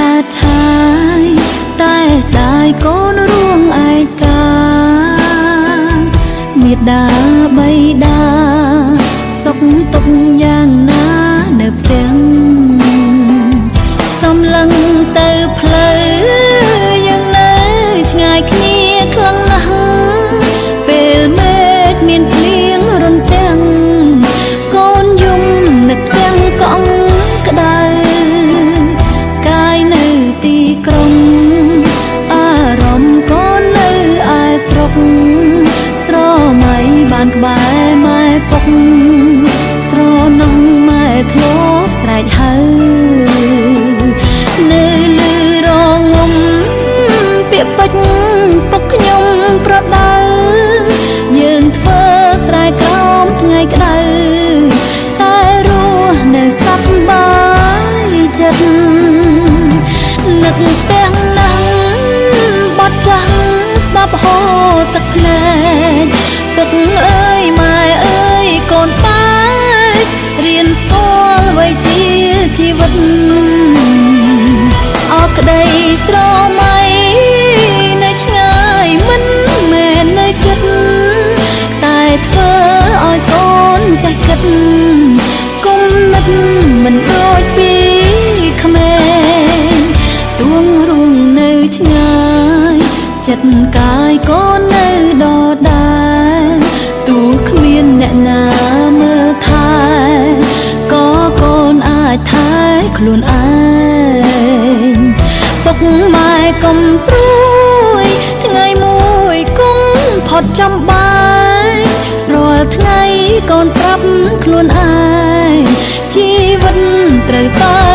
ឆាតឆាយតែស្ដាយកូន ដៅយើងធ្វើស្រែក្រោមថ្ងៃក្តៅតែរស់នៅសប្បាយចិត្តនឹកទាំងណាស់បាត់ចាំងស្ដាប់ហូរទឹកភ្នែកពុកអើយម៉ែអើយកូនបែករៀនស្គាល់អ្វីជាជីវិត គិតគុំនឹកមិនដូចពីក្មេងទួងរួងនៅឆ្ងាយ ចិត្តកាយកូននៅដដែលទោះគ្មានអ្នកណាមើលថែក៏កូនអាចថែខ្លួនឯងពុកម៉ែកុំព្រួយ ថ្ងៃមួយគុំផុតចំបាយរាល់ថ្ងៃកូន ប្រាប់ខ្លួនឯងជីវិតត្រូវតែ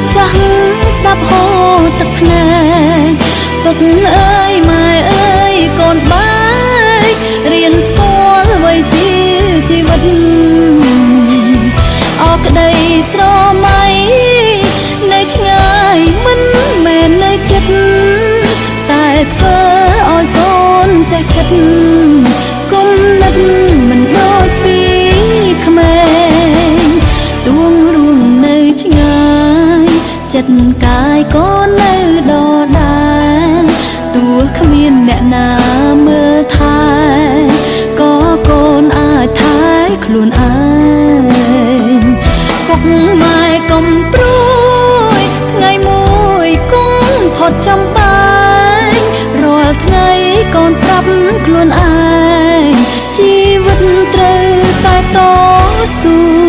ត់ចាស់ស្ដាប់ហូរទឹកភ្នែកពុកអើយម៉ែអើយកូនបែករៀនស្គាល់អ្វីជាជីវិតអរក្តីស្រមៃនៅឆ្ងាយមិនមែននៅចិត្តតែធ្វើឲ្យកូនចេះគិត ចិត្តកាយក៏នៅដដាលទោះគ្មានអ្នកណាមើលថែក៏កូនអាចថែខ្លួនឯងពុកម៉ែកំព្រួយថ្ងៃមួយគង់ផុតចំបាញរាល់ថ្ងៃកូនប្រាប់ខ្លួនឯងជីវិតត្រូវតែតស៊ូ